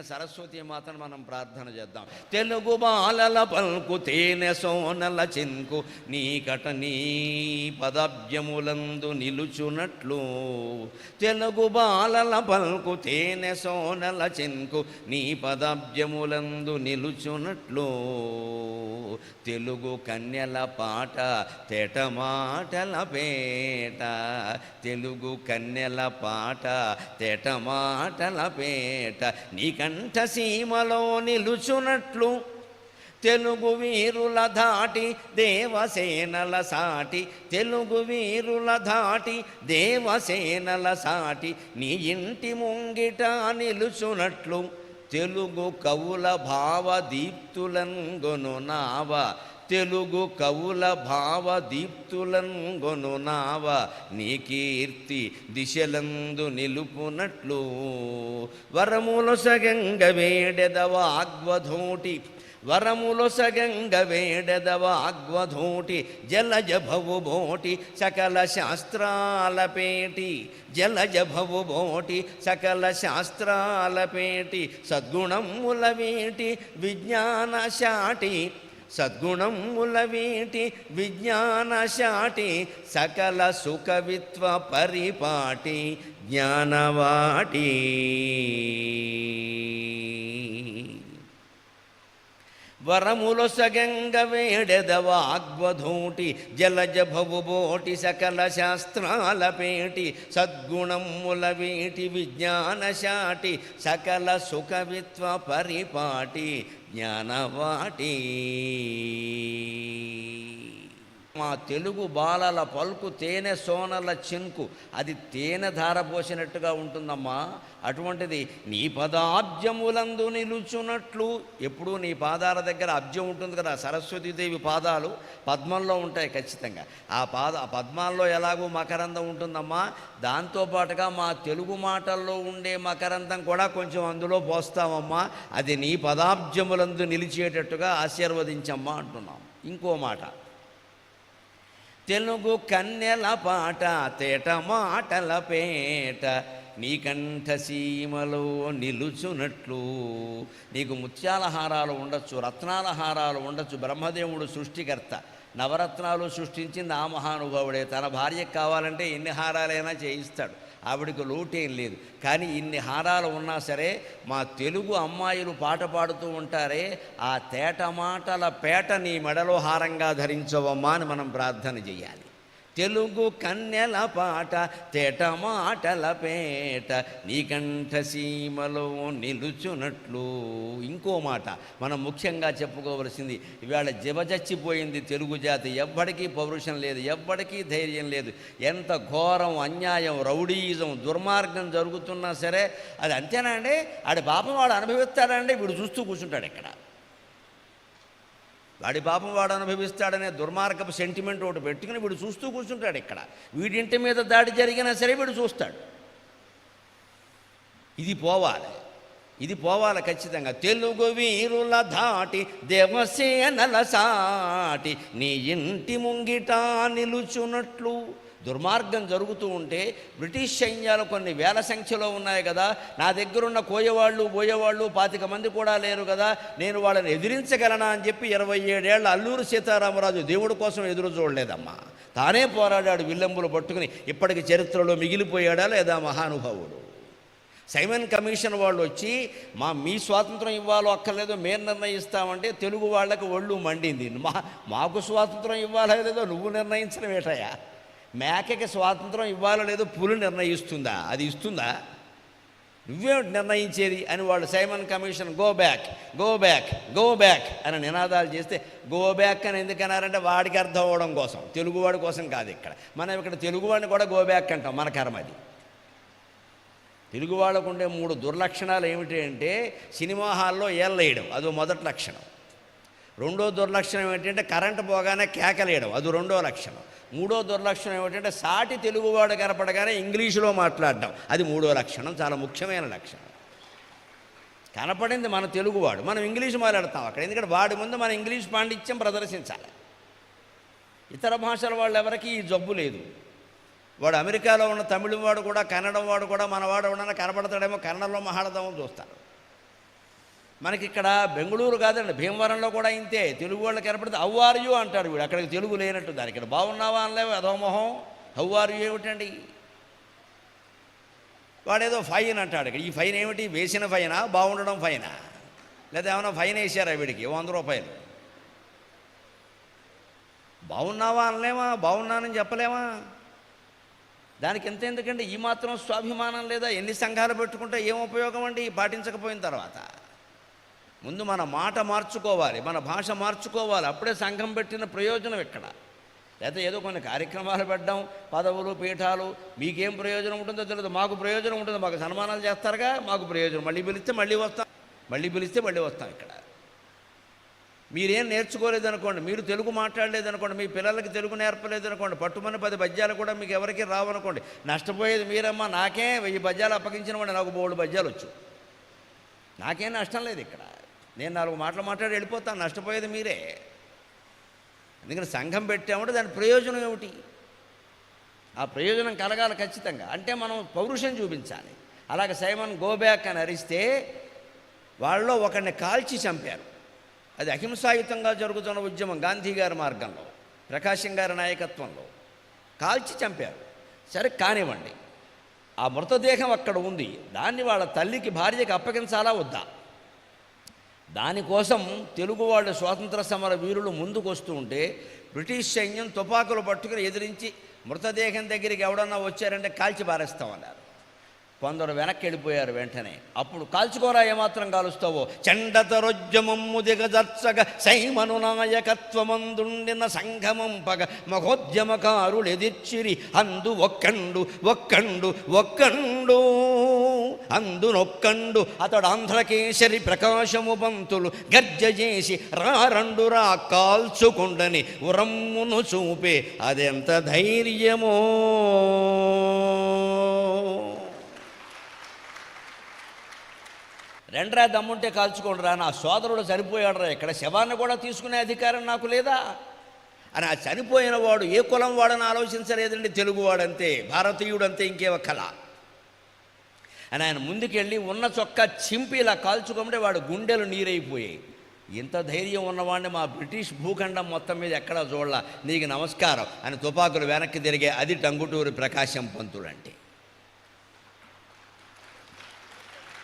సరస్వతి మాత్రం మనం ప్రార్థన చేద్దాం. తెలుగు బాలల పల్కు తేనె సోనల చెంకు నీకట నీ పదభ్యములందు నిలుచునట్లు. తెలుగు బాలల పల్కు తేనె సోనల చెంకు నీ పదభ్యములందు నిలుచునట్లు. తెలుగు కన్యల పాట తేట మాటల పేట. తెలుగు కన్యల పాట తేట మాటల పేట. నీ కంఠసీమలో నిలుచునట్లు తెలుగు వీరుల ధాటి దేవసేనల సాటి తెలుగు వీరుల దాటి దేవసేనల సాటి నీ ఇంటి ముంగిట నిలుచునట్లు తెలుగు కవుల భావ దీప్తులంగొను నావ. తెలుగు కవుల భావ దీప్తులంగొను నావ నీ కీర్తి దిశలందు నిలుపునట్లు. వరములు సగంగ వేడెదవ ఆగ్వధోటి వరములు సగంగ వేడెదవ ఆగ్వధోటి జలజ భవు బోటి సకల శాస్త్రాల పేటి జలజ బోటి సకల శాస్త్రాల పేటి సద్గుణముల వీటి విజ్ఞాన శాటి సద్గుణముల వీటి విజ్ఞానశాటి సకల సుఖవిత్వ పరిపాటి జ్ఞానవాటి. వరములు సగంగ వేడెదవ వాగ్వధూటి జలజ భవుబోటి సకల శాస్త్రాల పేటి సద్గుణముల వీటి విజ్ఞానశాటి సకల సుఖవిత్వ పరిపాటి జ్ఞానవాటి. మా తెలుగు బాలల పలుకు తేనె సోనల చెంకు. అది తేనె ధార పోసినట్టుగా ఉంటుందమ్మా. అటువంటిది నీ పదాబ్జములందు నిలుచున్నట్లు ఎప్పుడూ నీ పాదాల దగ్గర అబ్జం ఉంటుంది కదా సరస్వతీదేవి పాదాలు పద్మంలో ఉంటాయి ఖచ్చితంగా. ఆ పాద పద్మాల్లో ఎలాగో మకరందం ఉంటుందమ్మా. దాంతోపాటుగా మా తెలుగు మాటల్లో ఉండే మకరందం కూడా కొంచెం అందులో పోస్తామమ్మా. అది నీ పదాబ్జములందు నిలిచేటట్టుగా ఆశీర్వదించమ్మా అంటున్నాం. ఇంకో మాట. తెలుగు కన్నెల పాట తేట మాటల పేట నీ కంఠ సీమలో నిలుచునట్లు. నీకు ముత్యాల హారాలు ఉండొచ్చు రత్నాల హారాలు ఉండొచ్చు బ్రహ్మదేవుడు సృష్టికర్త. నవరత్నాలు సృష్టించింది ఆ మహానుభావుడే తన భార్యకు కావాలంటే ఎన్ని హారాలైనా చేయిస్తాడు. ఆవిడకి లోటేం లేదు. కానీ ఇన్ని హారాలు ఉన్నా సరే మా తెలుగు అమ్మాయిలు పాట పాడుతూ ఉంటారే ఆ తేట మాటల పేట నీ మెడలో హారంగా ధరించవమ్మా అని మనం ప్రార్థన చేయాలి. తెలుగు కన్నెల పాట తేట మాటల పేట నీకంఠ సీమలో నిలుచున్నట్లు ఇంకో మాట మనం ముఖ్యంగా చెప్పుకోవలసింది ఇవాళ జివజచ్చిపోయింది తెలుగు జాతి. ఎవ్వడికీ పౌరుషం లేదు ఎవ్వడికీ ధైర్యం లేదు. ఎంత ఘోరం అన్యాయం రౌడీయిజం దుర్మార్గం జరుగుతున్నా సరే అది అంతేనా అండి? ఆడి పాపం వాడు అనుభవిస్తాడండి వీడు చూస్తూ కూర్చుంటాడు ఇక్కడ వాడి పాపం వాడు అనుభవిస్తాడనే దుర్మార్గపు సెంటిమెంట్ ఒకటి పెట్టుకుని వీడు చూస్తూ కూర్చుంటాడు ఇక్కడ. వీడింటి మీద దాడి జరిగినా సరే వీడు చూస్తాడు. ఇది పోవాలి. ఇది పోవాలి ఖచ్చితంగా. తెలుగు వీరుల ధాటి దేవసేనల సాటి నీ ఇంటి ముంగిట నిలుచున్నట్లు దుర్మార్గం జరుగుతూ ఉంటే బ్రిటిష్ సైన్యాలు కొన్ని వేల సంఖ్యలో ఉన్నాయి కదా. నా దగ్గరున్న కోయవాళ్ళు పోయేవాళ్ళు పాతిక మంది కూడా లేరు కదా. నేను వాళ్ళని ఎదిరించగలనా అని చెప్పి ఇరవై ఏడేళ్ళ అల్లూరు సీతారామరాజు దేవుడి కోసం ఎదురు చూడలేదమ్మా. తానే పోరాడాడు విల్లంబులు పట్టుకుని. ఇప్పటికి చరిత్రలో మిగిలిపోయాడా లేదా మహానుభావుడు? సైమన్ కమిషన్ వాళ్ళు వచ్చి మా మీ స్వాతంత్రం ఇవ్వాలో అక్కర్లేదో మేము నిర్ణయిస్తామంటే తెలుగు వాళ్ళకి ఒళ్ళు మండింది. మా మాకు స్వాతంత్రం ఇవ్వాలో లేదో? నువ్వు నిర్ణయించడం ఏటయా మేకకి స్వాతంత్రం ఇవ్వాలో లేదో పులి నిర్ణయిస్తుందా? అది ఇస్తుందా? నువ్వే నిర్ణయించేది? అని వాళ్ళు Simon commission go back go back go back అని నినాదాలు చేస్తే గో బ్యాక్ అని ఎందుకన్నారంటే వాడికి అర్థం అవ్వడం కోసం. తెలుగువాడి కోసం కాదు ఇక్కడ. మనం ఇక్కడ తెలుగువాడిని కూడా గో బ్యాక్ అంటాం మన కర్మ అది. తెలుగు వాళ్ళకు ఉండే మూడు దుర్లక్షణాలు ఏమిటి అంటే సినిమా హాల్లో ఏళ్ళేయడం అదో మొదటి లక్షణం. రెండో దుర్లక్షణం ఏంటంటే కరెంటు పోగానే కేకలేయడం. అది రెండో లక్షణం. మూడో దుర్లక్షణం ఏమిటంటే సాటి తెలుగువాడు కనపడగానే ఇంగ్లీషులో మాట్లాడడం. అది మూడో లక్షణం చాలా ముఖ్యమైన లక్షణం. కనపడింది మన తెలుగువాడు. మనం ఇంగ్లీష్ మాట్లాడతాం అక్కడ. ఎందుకంటే వాడి ముందు మన ఇంగ్లీష్ పాండిత్యం ప్రదర్శించాలి. ఇతర భాషల వాళ్ళు ఎవరికి ఈ జబ్బు లేదు. వాడు అమెరికాలో ఉన్న తమిళం వాడు కూడా కన్నడం వాడు కూడా మనవాడు ఎవడన్నా కనపడతాడేమో కన్నడంలో మహాడదామో చూస్తారు. మనకి ఇక్కడ బెంగళూరు కాదండి భీమవరంలో కూడా ఇంతే. తెలుగు వాళ్ళకి ఏర్పడితే అవ్వారు అంటాడు వీడు. అక్కడికి తెలుగు లేనట్టు దాని ఇక్కడ బాగున్నావా అనలేవు? అధోమొహం అవ్వారు ఏమిటండి? వాడేదో ఫైన్ అంటాడు ఇక్కడ. ఈ ఫైన్ ఏమిటి? వేసిన ఫైనా? బాగుండడం ఫైనా? లేదా ఏమైనా ఫైన్ వేసారా వీడికి? వంద రూపాయలు. బాగున్నావా అనలేమా? బాగున్నానని చెప్పలేమా? దానికి ఎంత ఎందుకండి? ఈ మాత్రం స్వాభిమానం లేదా? ఎన్ని సంఘాలు పెట్టుకుంటే ఏం ఉపయోగం అండి? పాటించకపోయిన తర్వాత. ముందు మన మాట మార్చుకోవాలి మన భాష మార్చుకోవాలి. అప్పుడే సంఘం పెట్టిన ప్రయోజనం ఇక్కడ లేకపోతే ఏదో కొన్ని కార్యక్రమాలు పెట్టడం పదవులు పీఠాలు మీకేం ప్రయోజనం ఉంటుందో తెలియదు మాకు ప్రయోజనం ఉంటుంది మాకు సన్మానాలు చేస్తారుగా మాకు ప్రయోజనం. మళ్ళీ పిలిస్తే మళ్ళీ వస్తాం మళ్ళీ పిలిస్తే మళ్ళీ వస్తాం ఇక్కడ. మీరేం నేర్చుకోలేదనుకోండి మీరు తెలుగు మాట్లాడలేదనుకోండి మీ పిల్లలకి తెలుగు నేర్పలేదనుకోండి పట్టుమని పది పద్యాలు కూడా మీకు ఎవరికి రావనుకోండి. నష్టపోయేది మీరమ్మా నాకే వెయ్యి పద్యాలు అప్పగించిన వాడు నాకు బోల్డ్ పద్యాలు వచ్చు. నాకేం నష్టం లేదు ఇక్కడ. నేను నాలుగు మాటలు మాట్లాడి వెళ్ళిపోతాను. నష్టపోయేది మీరే. ఎందుకంటే సంఘం పెట్టామంటే దాని ప్రయోజనం ఏమిటి? ఆ ప్రయోజనం కలగాలి ఖచ్చితంగా. అంటే మనం పౌరుషం చూపించాలి. అలాగే సైమన్ గోబ్యాక్ అని అరిస్తే వాళ్ళలో ఒకరిని కాల్చి చంపారు. అది అహింసాయుతంగా జరుగుతున్న ఉద్యమం గాంధీ గారి మార్గంలో ప్రకాశం గారి నాయకత్వంలో. కాల్చి చంపారు. సరే కానివ్వండి. ఆ మృతదేహం అక్కడ ఉంది. దాన్ని వాళ్ళ తల్లికి భార్యకి అప్పగించాలా వద్దా? దానికోసం తెలుగు వాళ్ళ స్వాతంత్ర సమర వీరులు ముందుకు వస్తూ ఉంటే బ్రిటిష్ సైన్యం తుపాకులు పట్టుకుని ఎదిరించి మృతదేహం దగ్గరికి ఎవడన్నా వచ్చారంటే కాల్చి పారేస్తామన్నారు కొందరు వెనక్కి వెళ్ళిపోయారు వెంటనే. అప్పుడు కాల్చుకోరా ఏమాత్రం కాలుస్తావో? చండతరొజ్జమమ్ము దిగజర్చగ సైమను నాయకత్వమందుండిన సంగమం పగ మహోద్యమకారులు అందు ఒక్కండు ఒక్కండు ఒక్కండు అందునొక్కండు అతడు ఆంధ్రకేశరి ప్రకాశము పంతులు గర్జ చేసి రారండురా కాల్చుకుండని ఉరమ్మును చూపే. అదెంత ధైర్యమో? రెండ్రా దమ్ముంటే కాల్చుకోండిరా నా సోదరుడు చనిపోయాడురా ఇక్కడ శవాన్ని కూడా తీసుకునే అధికారం నాకు లేదా? అని ఆ చనిపోయిన వాడు ఏ కులం వాడని ఆలోచించలేదండి తెలుగువాడంతే భారతీయుడంతే ఇంకేవ కళ. అని ఆయన ముందుకెళ్ళి ఉన్న చొక్కా చింపి ఇలా కాల్చుకుంటే వాడు గుండెలు నీరైపోయాయి. ఇంత ధైర్యం ఉన్నవాడిని మా బ్రిటిష్ భూఖండం మొత్తం మీద ఎక్కడా చూడాల. నీకు నమస్కారం. అని తుపాకులు వెనక్కి తిరిగే అది టంగుటూరి ప్రకాశం పంతుడు అంటే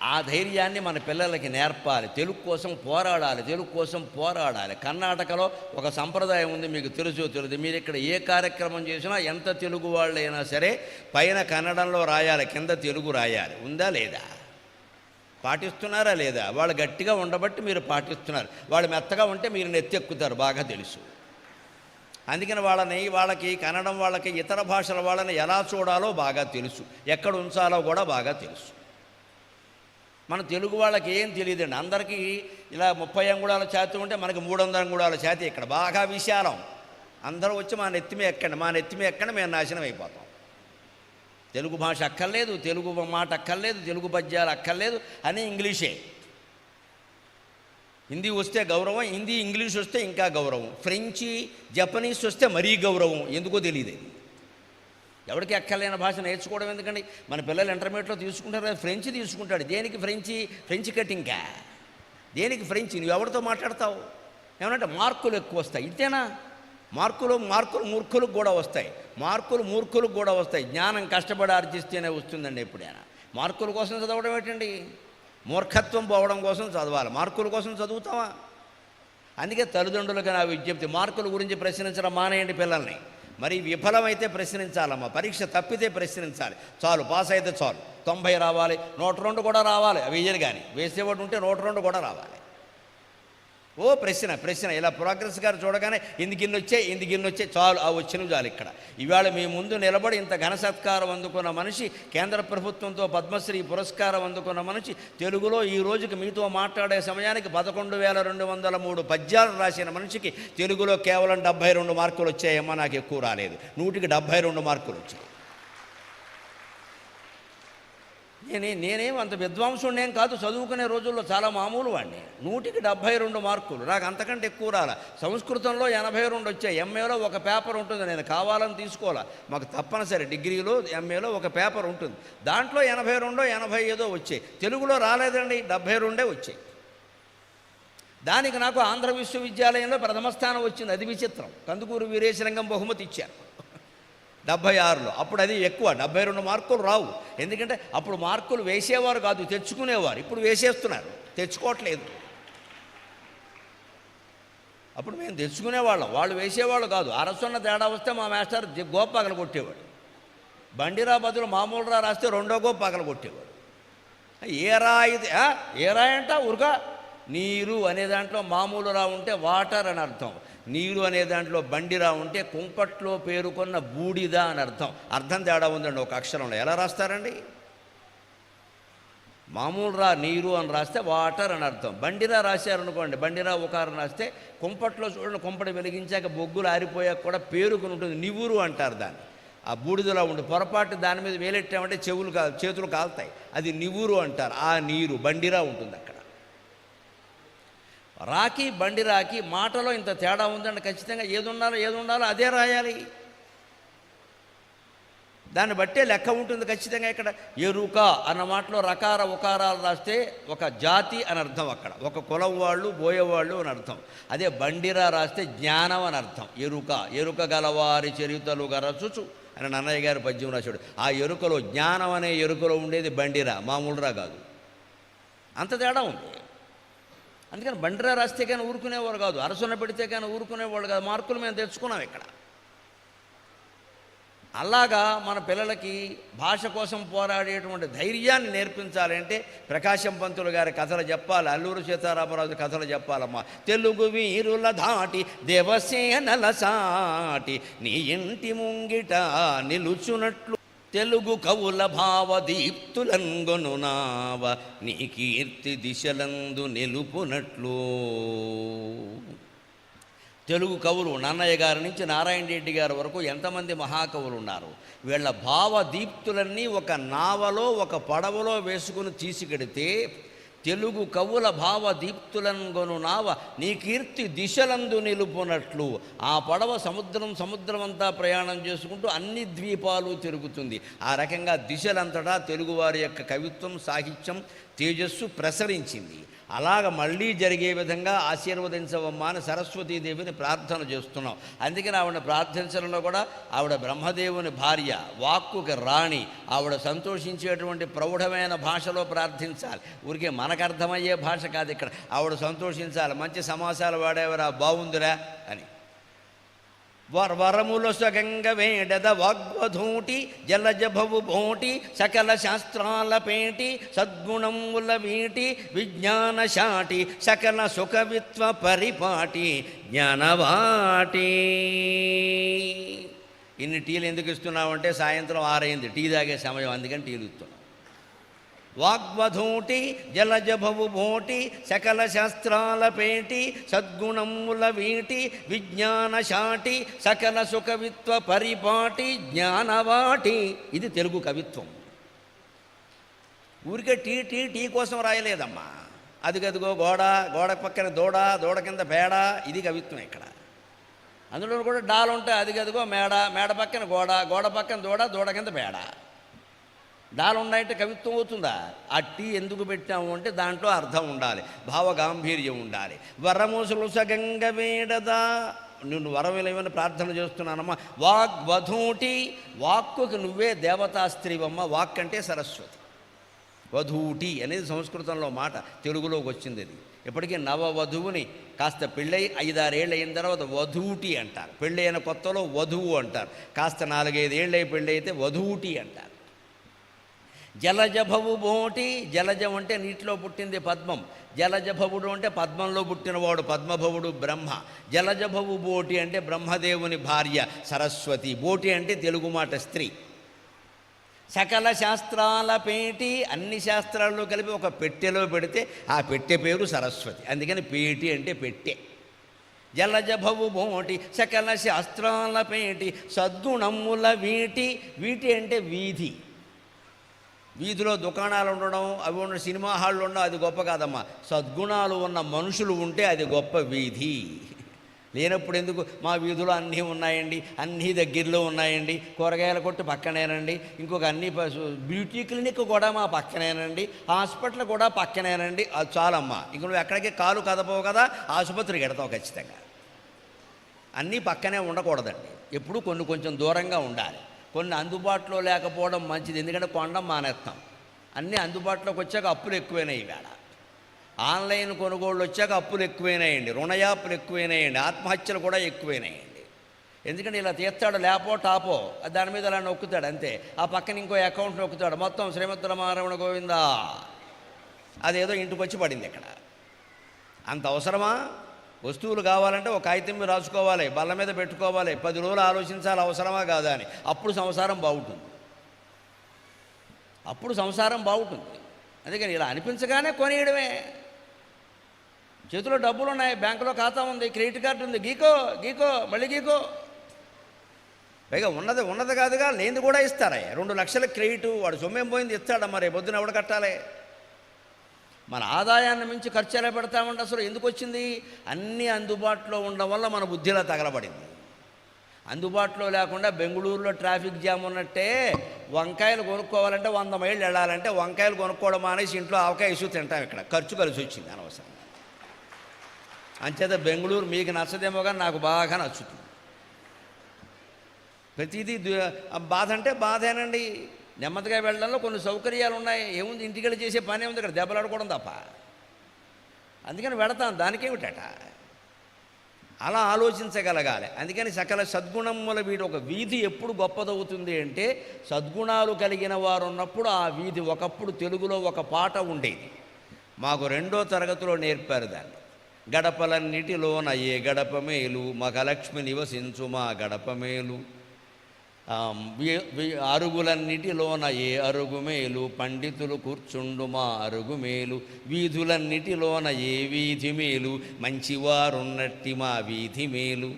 ఆ ధైర్యాన్ని మన పిల్లలకి నేర్పాలి. తెలుగు కోసం పోరాడాలి తెలుగు కోసం పోరాడాలి. కర్ణాటకలో ఒక సంప్రదాయం ఉంది మీకు తెలుసు తెలుసు మీరు ఇక్కడ ఏ కార్యక్రమం చేసినా ఎంత తెలుగు వాళ్ళైనా సరే పైన కన్నడంలో రాయాలి కింద తెలుగు రాయాలి. ఉందా లేదా? పాటిస్తున్నారా లేదా? వాళ్ళు గట్టిగా ఉండబట్టి మీరు పాటిస్తున్నారు. వాళ్ళు మెత్తగా ఉంటే మీరు నెత్తెక్కుతారు బాగా తెలుసు. అందుకని వాళ్ళని వాళ్ళకి కన్నడం వాళ్ళకి ఇతర భాషల వాళ్ళని ఎలా చూడాలో బాగా తెలుసు. ఎక్కడ ఉంచాలో కూడా బాగా తెలుసు. మన తెలుగు వాళ్ళకి ఏం తెలియదండి. అందరికీ ఇలా ముప్పై అంగుళాల ఛాతి ఉంటే మనకి మూడు వందల అంగుళాల ఛాతి ఇక్కడ. బాగా విశాలం. అందరూ వచ్చి మా నెత్తిమే ఎక్కండి. మా నెత్తిమే ఎక్కండి మేము నాశనం అయిపోతాం. తెలుగు భాష అక్కర్లేదు తెలుగు మాట అక్కర్లేదు తెలుగు పద్యాలు అక్కర్లేదు అని ఇంగ్లీషే. హిందీ వస్తే గౌరవం హిందీ ఇంగ్లీష్ వస్తే ఇంకా గౌరవం. ఫ్రెంచి జపనీస్ వస్తే మరీ గౌరవం. ఎందుకో తెలియదు. ఎవరికి అక్కర్లేని భాష నేర్చుకోవడం ఎందుకండి మన పిల్లలు ఇంటర్మీడియట్లో తీసుకుంటారు ఫ్రెంచ్ తీసుకుంటాడు. దేనికి ఫ్రెంచి ఫ్రెంచ్ కటింగ్కా దేనికి ఫ్రెంచ్ నువ్వు ఎవరితో మాట్లాడతావు? ఏమంటే మార్కులు ఎక్కువ వస్తాయి. ఇంతేనా? మార్కులు మార్కులు మూర్ఖులకు కూడా వస్తాయి. మార్కులు మూర్ఖులకు కూడా వస్తాయి. జ్ఞానం కష్టపడి ఆర్జిస్తేనే వస్తుందండి ఎప్పుడైనా. మార్కుల కోసం చదవడం ఏంటండి? మూర్ఖత్వం పోవడం కోసం చదవాలి. మార్కుల కోసం చదువుతావా? అందుకే తల్లిదండ్రులకు నా విజ్ఞప్తి. మార్కుల గురించి ప్రశ్నించడం మానేయండి పిల్లల్ని. మరి విఫలమైతే ప్రశ్నించాలమ్మా. పరీక్ష తప్పితే ప్రశ్నించాలి. చాలు పాస్ అయితే చాలు. తొంభై రావాలి నూట రెండు కూడా రావాలి. వేయరు కానీ. వేసేవాడు ఉంటే నూట రెండు కూడా రావాలి. ఓ ప్రశ్న ప్రశ్న. ఇలా ప్రోగ్రెస్ గారు చూడగానే ఇందుకు ఇన్ని వచ్చాయి ఇందుకు ఇన్ని వచ్చాయి? చాలు ఆ వచ్చిన చాలు ఇక్కడ. ఇవాళ మీ ముందు నిలబడి ఇంత ఘన సత్కారం అందుకున్న మనిషి కేంద్ర ప్రభుత్వంతో పద్మశ్రీ పురస్కారం అందుకున్న మనిషి తెలుగులో ఈ రోజుకి మీతో మాట్లాడే సమయానికి పదకొండు వేల రెండు వందల మూడు పద్యాలు రాసిన మనిషికి తెలుగులో కేవలం డెబ్బై రెండు మార్కులు వచ్చాయమ్మా నాకు ఎక్కువ రాలేదు. నూటికి డెబ్బై రెండు మార్కులు వచ్చాయి. నేనే నేనేం అంత విద్వాంసుడేం కాదు చదువుకునే రోజుల్లో చాలా మామూలు వాడిని నూటికి డెబ్భై రెండు మార్కులు. నాకు అంతకంటే ఎక్కువ రాల. సంస్కృతంలో ఎనభై రెండు వచ్చాయి. ఎంఏలో ఒక పేపర్ ఉంటుంది నేను కావాలని తీసుకోవాలా? మాకు తప్పనిసరి డిగ్రీలో ఎంఏలో ఒక పేపర్ ఉంటుంది. దాంట్లో ఎనభై రెండో ఎనభై ఐదో వచ్చాయి. తెలుగులో రాలేదండి డెబ్భై రెండే వచ్చాయి. దానికి నాకు ఆంధ్ర విశ్వవిద్యాలయంలో ప్రథమ స్థానం వచ్చింది. అది విచిత్రం. కందుకూరు వీరేశలింగం బహుమతి ఇచ్చారు. డెబ్బై ఆరులో. అప్పుడు అది ఎక్కువ. డెబ్బై రెండు మార్కులు రావు. ఎందుకంటే అప్పుడు మార్కులు వేసేవారు కాదు తెచ్చుకునేవారు. ఇప్పుడు వేసేస్తున్నారు. తెచ్చుకోవట్లేదు. అప్పుడు మేము తెచ్చుకునేవాళ్ళం. వాళ్ళు వేసేవాళ్ళు కాదు. అరసున్న తేడా వస్తే మా మాస్టర్ జ- పగల కొట్టేవాడు. బండిరా బదులు మామూలురా రాస్తే రెండో గోప పగల కొట్టేవాడు. ఏ రాయి ఏ రాయి అంట ఉరుగా నీరు అనే దాంట్లో మామూలు రా ఉంటే వాటర్ అని అర్థం. నీరు అనే దాంట్లో బండిరా ఉంటే కుంపట్లో పేరుకొన్న బూడిద అని అర్థం. అర్థం తేడా ఉందండి ఒక అక్షరంలో. ఎలా రాస్తారండి? మామూలు రా నీరు అని రాస్తే వాటర్ అని అర్థం. బండిరా రాశారనుకోండి బండిరా ఉకారం రాస్తే కుంపట్లో చూడండి కుంపటి వెలిగించాక బొగ్గులు ఆరిపోయాక కూడా పేరుకుని ఉంటుంది. నివురు అంటారు దాన్ని. ఆ బూడిదలా ఉండి పొరపాటు దాని మీద వేలెట్టామంటే చెవులు కాలు చేతులు కాలుతాయి. అది నివురు అంటారు. ఆ నీరు బండిరా ఉంటుంది అక్కడ. రాకి బండి రాకి మాటలో ఇంత తేడా ఉందండి ఖచ్చితంగా ఏది ఉండాలో ఏది ఉండాలో అదే రాయాలి. దాన్ని బట్టే లెక్క ఉంటుంది ఖచ్చితంగా ఇక్కడ. ఎరుక అన్న మాటలో రకార ఉకారాలు రాస్తే ఒక జాతి అని అర్థం అక్కడ. ఒక కులం వాళ్ళు బోయేవాళ్ళు అని అర్థం. అదే బండిరా రాస్తే జ్ఞానం అని అర్థం. ఎరుక ఎరుక గలవారి చరితలు గరచుచు అని నన్నయ్య గారు పద్యం రాశాడు. ఆ ఎరుకలో జ్ఞానం అనే ఎరుకలో ఉండేది బండిరా మామూలురా కాదు. అంత తేడా ఉంది. అందుకని బండిరా రాస్తే కానీ ఊరుకునేవారు కాదు అరసున పెడితే కానీ ఊరుకునేవాళ్ళు కాదు. మార్కులు మేము తెచ్చుకున్నాం ఇక్కడ. అలాగా మన పిల్లలకి భాష కోసం పోరాడేటువంటి ధైర్యాన్ని నేర్పించాలంటే ప్రకాశం పంతులు గారి కథలు చెప్పాలి అల్లూరు సీతారామరాజు కథలు చెప్పాలమ్మా. తెలుగు వీరుల ధాటి దేవసేనల సాటి నీ ఇంటి ముంగిట నిలుచునట్లు తెలుగు కవుల భావదీప్తులంగొను నావ నీ కీర్తి దిశలందు నిలుపునట్లు. తెలుగు కవులు నన్నయ్య గారి నుంచి నారాయణ రెడ్డి గారి వరకు ఎంతమంది మహాకవులు ఉన్నారు వీళ్ళ భావదీప్తులన్నీ ఒక నావలో ఒక పడవలో వేసుకుని తీసుకెడితే తెలుగు కవుల భావ దీప్తులంగొను నావ నీ కీర్తి దిశలందు నిలుపునట్లు. ఆ పడవ సముద్రం సముద్రం అంతా ప్రయాణం చేసుకుంటూ అన్ని ద్వీపాలు తిరుగుతుంది. ఆ రకంగా దిశలంతటా తెలుగువారి యొక్క కవిత్వం సాహిత్యం తేజస్సు ప్రసరించింది. అలాగ మళ్ళీ జరిగే విధంగా ఆశీర్వదించవమ్మా అని సరస్వతీదేవిని ప్రార్థన చేస్తున్నాం. అందుకని ఆవిడ ప్రార్థించడంలో కూడా ఆవిడ బ్రహ్మదేవుని భార్య వాక్కుకి రాణి ఆవిడ సంతోషించేటువంటి ప్రౌఢమైన భాషలో ప్రార్థించాలి. ఊరికే మనకు అర్థమయ్యే భాష కాదు ఇక్కడ. ఆవిడ సంతోషించాలి. మంచి సమాసాలు వాడేవరా? బాగుందిరా అని. వరములు సగంగ వేడద వాగ్వధూటి జలజభవు భోటి సకల శాస్త్రాల పేటి సద్గుణముల వీటి విజ్ఞాన శాటి సకల సుఖవిత్వ పరిపాటి జ్ఞానవాటి. ఇన్ని టీలు ఎందుకు ఇస్తున్నామంటే సాయంత్రం ఆరైంది. టీ తాగే సమయం అందుకని టీలు ఇస్తున్నాం. వాగ్వధూటి జలజభవు భోటి సకల శాస్త్రాల పేటి సద్గుణముల వీటి విజ్ఞాన శాటి సకల సుఖవిత్వ పరిపాటి జ్ఞానవాటి. ఇది తెలుగు కవిత్వం. ఊరికే టీ టీ టీ కోసం రాయలేదమ్మా. అది గదిగో గోడ గోడ పక్కన దూడ దూడ కింద పేడ ఇది కవిత్వం ఇక్కడ. అందులో కూడా డాలు ఉంటాయి అది గదిగో మేడ మేడ పక్కన గోడ గోడ పక్కన దూడ దూడ కింద పేడ. దాని ఉన్నాయంటే కవిత్వం అవుతుందా ఆ టీ ఎందుకు పెట్టాము అంటే దాంట్లో అర్థం ఉండాలి భావగాంభీర్యం ఉండాలి. వరమూసలు సగంగ వేడదా నిన్ను వరమిలేమని ప్రార్థన చేస్తున్నానమ్మా? వాగ్వధూటి వాక్కుకి నువ్వే దేవతా స్త్రీవమ్మ వాక్ అంటే సరస్వతి. వధూటి అనేది సంస్కృతంలో మాట తెలుగులోకి వచ్చింది అది. ఇప్పటికీ నవవధువుని కాస్త పెళ్ళై ఐదారేళ్ళు అయిన తర్వాత వధూటి అంటారు. పెళ్ళైన కొత్తలో వధువు అంటారు. కాస్త నాలుగైదేళ్ళు అయి పెళ్ళైతే వధూటి అంటారు. జలజభవు బోటి జలజం అంటే నీటిలో పుట్టింది పద్మం. జలజభవుడు అంటే పద్మంలో పుట్టినవాడు పద్మభవుడు బ్రహ్మ. జలజభవు బోటి అంటే బ్రహ్మదేవుని భార్య సరస్వతి. బోటి అంటే తెలుగు మాట స్త్రీ. సకల శాస్త్రాల పేటి అన్ని శాస్త్రాల్లో కలిపి ఒక పెట్టెలో పెడితే ఆ పెట్టె పేరు సరస్వతి. అందుకని పేటి అంటే పెట్టె. జలజభవు బోటి సకల శాస్త్రాల పేటి సద్గుణముల వీటి వీటి అంటే వీధి. వీధిలో దుకాణాలు ఉండడం అవి ఉన్న సినిమా హాళ్ళు ఉండడం అది గొప్ప కాదమ్మా. సద్గుణాలు ఉన్న మనుషులు ఉంటే అది గొప్ప వీధి. లేనప్పుడు ఎందుకు? మా వీధిలో అన్నీ ఉన్నాయండి అన్నీ దగ్గరలో ఉన్నాయండి కూరగాయల కొట్టు పక్కనేనండి ఇంకొక అన్ని బ్యూటీ క్లినిక్ కూడా మా పక్కనేనండి హాస్పిటల్ కూడా పక్కనేనండి. అది చాలమ్మా. ఇంక నువ్వు ఎక్కడికి కాలు కదపవు కదా ఆసుపత్రికి ఎడతావు ఖచ్చితంగా. అన్నీ పక్కనే ఉండకూడదండి. ఎప్పుడు కొన్ని కొంచెం దూరంగా ఉండాలి. కొన్ని అందుబాటులో లేకపోవడం మంచిది. ఎందుకంటే కొనడం మానేస్తాం. అన్నీ అందుబాటులోకి వచ్చాక అప్పులు ఎక్కువైనాయి ఈవేళ. ఆన్లైన్ కొనుగోళ్ళు వచ్చాక అప్పులు ఎక్కువైనాయండి. రుణయాపులు ఎక్కువైనాయండి. ఆత్మహత్యలు కూడా ఎక్కువైనాయండి. ఎందుకంటే ఇలా తీస్తాడు లేపో టాపో దాని మీద అలా నొక్కుతాడు అంతే. ఆ పక్కన ఇంకో అకౌంట్ నొక్కుతాడు. మొత్తం శ్రీమద్ మారవణ గోవిందా. అదేదో ఇంటికి వచ్చి పడింది ఇక్కడ. అంత అవసరమా? వస్తువులు కావాలంటే ఒక కాగితం మీద రాసుకోవాలి బల్ల మీద పెట్టుకోవాలి పది రోజులు ఆలోచించాలి అవసరమా కాదా అని. అప్పుడు సంసారం బాగుంటుంది. అప్పుడు సంసారం బాగుంటుంది. అందుకని ఇలా అనిపించగానే కొనేయడమే. చేతిలో డబ్బులు ఉన్నాయి బ్యాంకులో ఖాతా ఉంది క్రెడిట్ కార్డు ఉంది గీకో గీకో మళ్ళీ గీకో. పైగా ఉన్నది ఉన్నది కాదుగా లేనిది కూడా ఇస్తారే. రెండు లక్షల క్రెడిట్ వాడు సొమ్మేం పోయింది? ఇస్తాడా మరి పొద్దున ఎవడు కట్టాలి? మన ఆదాయాన్ని మించి ఖర్చు ఎలా పెడతామంటే అసలు ఎందుకు వచ్చింది? అన్నీ అందుబాటులో ఉండడం వల్ల మన బుద్ధిలా తగలబడింది. అందుబాటులో లేకుండా బెంగళూరులో ట్రాఫిక్ జామ్ ఉన్నట్టే వంకాయలు కొనుక్కోవాలంటే వంద మైళ్ళు వెళ్ళాలంటే వంకాయలు కొనుక్కోవడం మానేసి ఇంట్లో ఆవకాయ ఇసు తింటాం ఇక్కడ. ఖర్చు కలిసి వచ్చింది అనవసరం. అంచేత బెంగళూరు మీకు నచ్చదేమో కానీ నాకు బాగా నచ్చుతుంది. ప్రతిదీ బాధ అంటే బాధేనండి. నెమ్మదిగా వెళ్ళడంలో కొన్ని సౌకర్యాలు ఉన్నాయి. ఏముంది? ఇంటికెళ్ళి చేసే పని ఉంది ఇక్కడ. దెబ్బలాడుకోవడం తప్ప. అందుకని వెళతాం. దానికేమిటట? అలా ఆలోచించగలగాలి. అందుకని సకల సద్గుణముల వీడు ఒక వీధి ఎప్పుడు గొప్పదవుతుంది అంటే సద్గుణాలు కలిగిన వారు ఉన్నప్పుడు ఆ వీధి ఒకప్పుడు తెలుగులో ఒక పాట ఉండేది. మాకు రెండో తరగతిలో నేర్పారు దాన్ని. గడపలన్నిటిలోన ఏ గడప మేలు మగలక్ష్మి నివసించు మా గడప మేలు. అరుగులన్నిటిలోన ఏ అరుగు మేలు పండితులు కూర్చుండు మా అరుగు మేలు వీధులన్నిటిలోన ఏ వీధి మేలు మంచివారున్నట్టి మా వీధి మేలు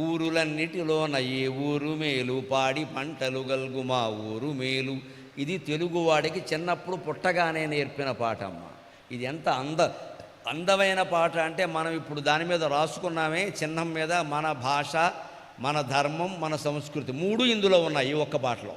ఊరులన్నిటిలోన ఏ ఊరు మేలు పాడి పంటలు గల్గు మా ఊరు మేలు ఇది తెలుగువాడికి చిన్నప్పుడు పుట్టగానే నేర్పిన పాటమ్మ ఇది ఎంత అంద అందమైన పాట అంటే మనం ఇప్పుడు దాని మీద రాసుకున్నామే చిన్నం మీద మన భాష మన ధర్మం మన సంస్కృతి మూడు ఇందులో ఉన్నాయి ఈ ఒక్క పాటలో.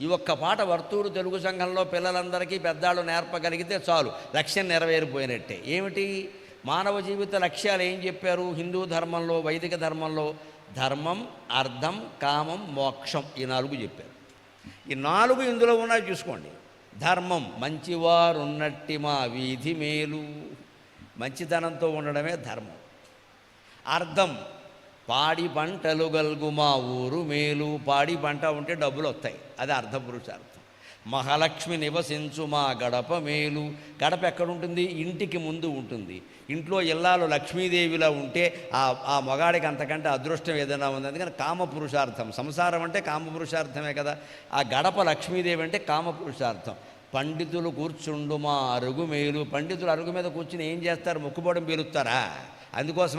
ఈ ఒక్క పాట వర్తూరు తెలుగు సంఘంలో పిల్లలందరికీ పెద్దాళ్ళు నేర్పగలిగితే చాలు. లక్ష్యం నెరవేరిపోయినట్టే. ఏమిటి? మానవ జీవిత లక్ష్యాలు ఏం చెప్పారు? హిందూ ధర్మంలో వైదిక ధర్మంలో ధర్మం అర్థం కామం మోక్షం ఈ నాలుగు చెప్పారు. ఈ నాలుగు ఇందులో ఉన్నాయి చూసుకోండి. ధర్మం మంచివారున్నట్టి మా వీధి మేలు. మంచితనంతో ఉండడమే ధర్మం. అర్థం పాడి పంటలు గల్గు మా ఊరు మేలు. పాడి పంట ఉంటే డబ్బులు వస్తాయి. అది అర్థపురుషార్థం మహాలక్ష్మి నివసించు మా గడప మేలు. గడప ఎక్కడుంటుంది? ఇంటికి ముందు ఉంటుంది. ఇంట్లో ఇల్లాలు లక్ష్మీదేవిలా ఉంటే ఆ ఆ మగాడికి అంతకంటే అదృష్టం ఏదైనా ఉంది. అందుకని కామపురుషార్థం సంసారం అంటే కామపురుషార్థమే కదా. ఆ గడప లక్ష్మీదేవి అంటే కామపురుషార్థం పండితులు కూర్చుండు మా అరుగు మేలు. పండితులు అరుగు మీద కూర్చుని ఏం చేస్తారు? మొక్కుబోడం పేలుస్తారా?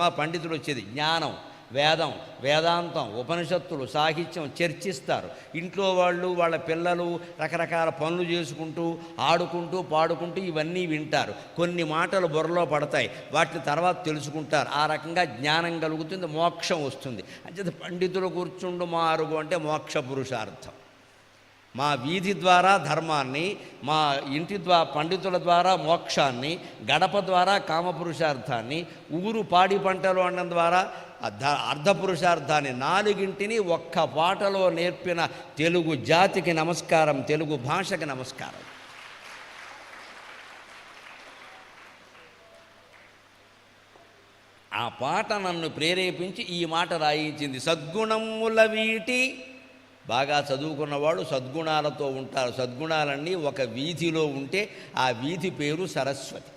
ఆ పండితులు వచ్చేది. జ్ఞానం. వేదం వేదాంతం ఉపనిషత్తులు సాహిత్యం చర్చిస్తారు. ఇంట్లో వాళ్ళు వాళ్ళ పిల్లలు రకరకాల పనులు చేసుకుంటూ ఆడుకుంటూ పాడుకుంటూ ఇవన్నీ వింటారు. కొన్ని మాటలు బుర్రలో పడతాయి. వాటిని తర్వాత తెలుసుకుంటారు. ఆ రకంగా జ్ఞానం కలుగుతుంది మోక్షం వస్తుంది. అంచేత పండితులు కూర్చుండు మారుగు అంటే మోక్ష పురుషార్థం. మా వీధి ద్వారా ధర్మాన్ని మా ఇంటి ద్వారా పండితుల ద్వారా మోక్షాన్ని గడప ద్వారా కామపురుషార్థాన్ని ఊరు పాడి పంటలు అనడం ద్వారా అర్ధ పురుషార్థాన్ని నాలుగింటిని ఒక్క పాటలో నేర్పిన తెలుగు జాతికి నమస్కారం తెలుగు భాషకి నమస్కారం. ఆ పాట నన్ను ప్రేరేపించి ఈ మాట రాయించింది. సద్గుణముల వీటి బాగా చదువుకున్నవాడు సద్గుణాలతో ఉంటారు. సద్గుణాలన్నీ ఒక వీధిలో ఉంటే ఆ వీధి పేరు సరస్వతి.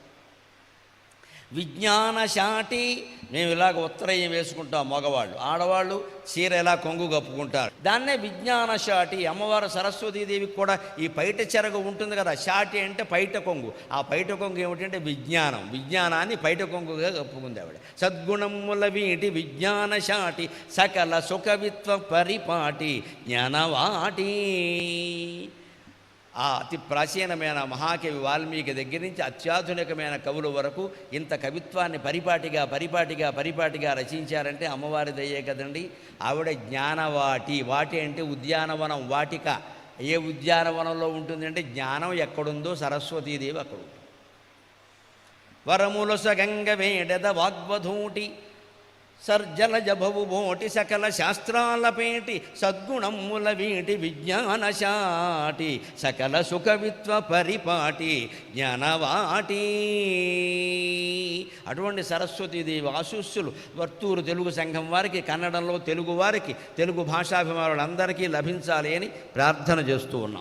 విజ్ఞానశాటి. మేము ఇలాగ ఉత్తరయం వేసుకుంటాం మగవాళ్ళు. ఆడవాళ్ళు చీర ఎలా కొంగు కప్పుకుంటారు. దాన్నే విజ్ఞానశాటి. అమ్మవారు సరస్వతీదేవికి కూడా ఈ పైట చెరగ ఉంటుంది కదా షాటి అంటే పైట కొంగు. ఆ పైట కొంగు ఏమిటంటే విజ్ఞానం. విజ్ఞానాన్ని పైట కొంగుగా కప్పుకుంది ఆవిడ. సద్గుణముల వీటి విజ్ఞానశాటి సకల సుఖవిత్వ పరిపాటి జ్ఞానవాటి. ఆ అతి ప్రాచీనమైన మహాకవి వాల్మీకి దగ్గర నుంచి అత్యాధునికమైన కవుల వరకు ఇంత కవిత్వాన్ని పరిపాటిగా పరిపాటిగా పరిపాటిగా రచించారంటే అమ్మవారి దయ్యే కదండి. ఆవిడ జ్ఞానవాటి. వాటి అంటే ఉద్యానవనం వాటిక. ఏ ఉద్యానవనంలో ఉంటుంది అంటే జ్ఞానం ఎక్కడుందో సరస్వతీదేవి అక్కడ ఉంటుంది. వరములొస గంగ వేడద వాగ్వధూటి. సర్జల సకల శాస్త్రాలపేటి సద్గుణముల వీటి విజ్ఞానశాటి సకల సుఖవిత్వ పరిపాటి జ్ఞానవాటి. అటువంటి సరస్వతీదేవి ఆశీస్సులు వర్తూరు తెలుగు సంఘం వారికి కన్నడంలో తెలుగు వారికి తెలుగు భాషాభిమానులందరికీ లభించాలి అని ప్రార్థన చేస్తూ ఉన్నాం.